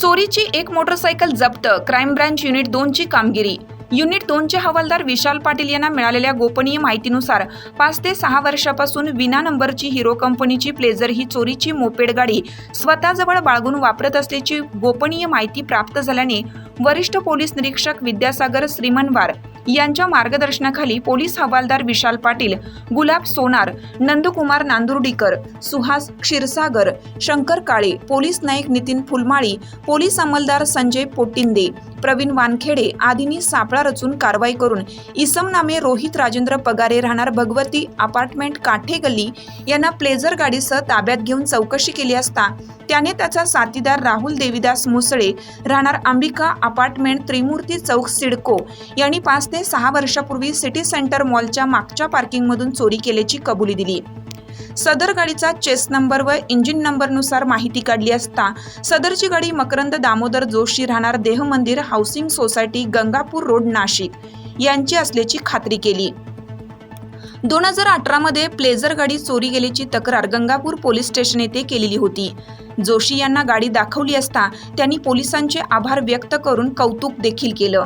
चोरीची एक मोटरसायकल जप्त क्राईम ब्रँच युनिट दोनची कामगिरी. युनिट दोनचे हवालदार विशाल पाटील यांना मिळालेल्या गोपनीय माहितीनुसार पाच ते सहा वर्षापासून विना नंबरची हिरो कंपनीची प्लेझर ही चोरीची मोपेड गाडी स्वतःजवळ बाळगून वापरत असल्याची गोपनीय माहिती प्राप्त झाल्याने वरिष्ठ पोलीस निरीक्षक विद्यासागर श्रीमनवार यांच्या मार्गदर्शनाखाली पोलीस हवालदार विशाल पाटील गुलाब सोनार नंदकुमार नांदुर्डीकर सुहास क्षीरसागर शंकर काळे पोलीस नाईक नितीन फुलमाळी पोलीस अंमलदार संजय पोटिंदे प्रवीण वानखेडे आदींनी सापळा रचून कारवाई करून इसम नामे रोहित राजेंद्र पगारे राहणार भगवती अपार्टमेंट काठे गल्ली यांना प्लेझर गाडीसह ताब्यात घेऊन चौकशी केली असता त्याने त्याचा साथीदार राहुल देवीदास मुसळे राहणार अंबिका अपार्टमेंट त्रिमूर्ती चौक सिडको यांनी पाच ते सहा वर्षापूर्वी सिटी सेंटर मॉलच्या मागच्या पार्किंगमधून चोरी केल्याची कबुली दिली. सदर गाडीचा चेस नंबर व इंजिन नंबरनुसार माहिती काढली असता सदरची गाडी मकरंद दामोदर जोशी राहणार Deh Mandir housing society Gangapur road Nashik यांची असल्याची खात्री केली. दोन हजार अठरामध्ये प्लेझर गाडी चोरी गेल्याची तक्रार गंगापूर पोलीस स्टेशन येथे केलेली होती. जोशी यांना गाडी दाखवली असता त्यांनी पोलिसांचे आभार व्यक्त करून कौतुक देखील केलं.